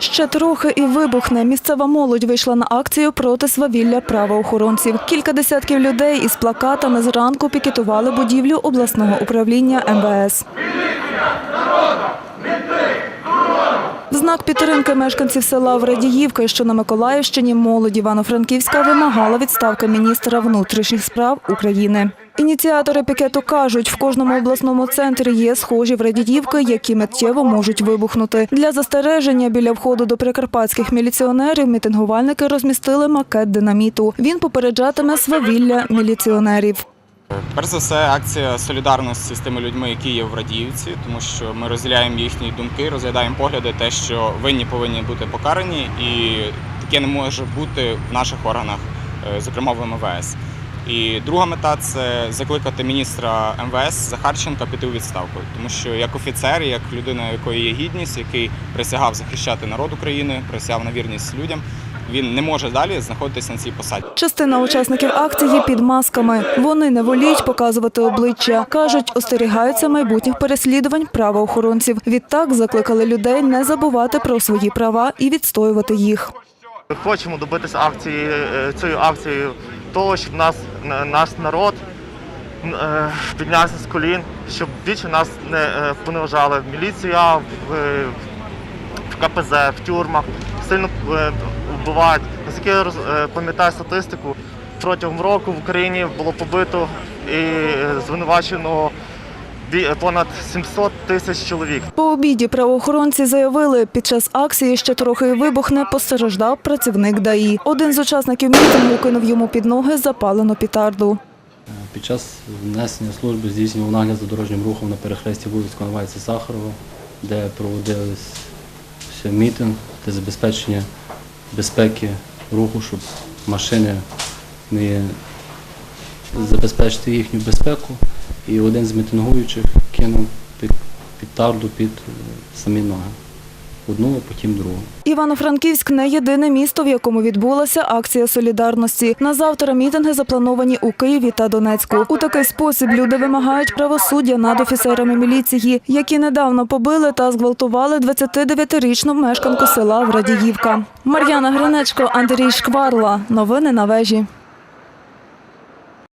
Ще трохи і вибухне. Місцева молодь вийшла на акцію проти свавілля правоохоронців. Кілька десятків людей із плакатами зранку пікетували будівлю обласного управління МВС. В знак підтримки мешканців села Врадіївка, що на Миколаївщині, молодь Івано-Франківська вимагала відставки міністра внутрішніх справ України. Ініціатори пікету кажуть, в кожному обласному центрі є схожі врадіївки, які миттєво можуть вибухнути. Для застереження біля входу до прикарпатських міліціонерів мітингувальники розмістили макет динаміту. Він попереджатиме свавілля міліціонерів. Перш за все, акція солідарності з тими людьми, які є в Радіївці, тому що ми розділяємо їхні думки, розглядаємо погляди, те, що винні повинні бути покарані, і таке не може бути в наших органах, е, зокрема в МВС. І друга мета це закликати міністра МВС Захарченка піти у відставку, тому що як офіцер, як людина, якої є гідність, який присягав захищати народ України, присягав на вірність людям, він не може далі знаходитися на цій посаді. Частина учасників акції під масками. Вони не воліють показувати обличчя. Кажуть, остерігаються майбутніх переслідувань правоохоронців. Відтак закликали людей не забувати про свої права і відстоювати їх. Ми хочемо добитися акції е, цією акцією того, щоб нас наш народ е, піднявся з колін, щоб більше нас не е, поневажали. Міліція в, в КПЗ, в тюрмах сильно е, вбивають. Наскільки я пам'ятаю статистику, протягом року в Україні було побито і звинувачено понад 700 тисяч чоловік. По обіді правоохоронці заявили, під час акції ще трохи вибухне постраждав працівник ДАІ. Один з учасників мітингу кинув йому під ноги запалену пітарду. Під час несення служби здійснював нагляд за дорожнім рухом на перехресті вулиць Коновальця Сахарова, де проводився мітинг для забезпечення безпеки руху, щоб машини не забезпечити їхню безпеку. І один з мітингуючих кинув під, під під е, самі ноги. Одну, а потім другу. Івано-Франківськ не єдине місто, в якому відбулася акція солідарності. На завтра мітинги заплановані у Києві та Донецьку. У такий спосіб люди вимагають правосуддя над офіцерами міліції, які недавно побили та зґвалтували 29-річну мешканку села Врадіївка. Мар'яна Гринечко, Андрій Шкварла. Новини на вежі.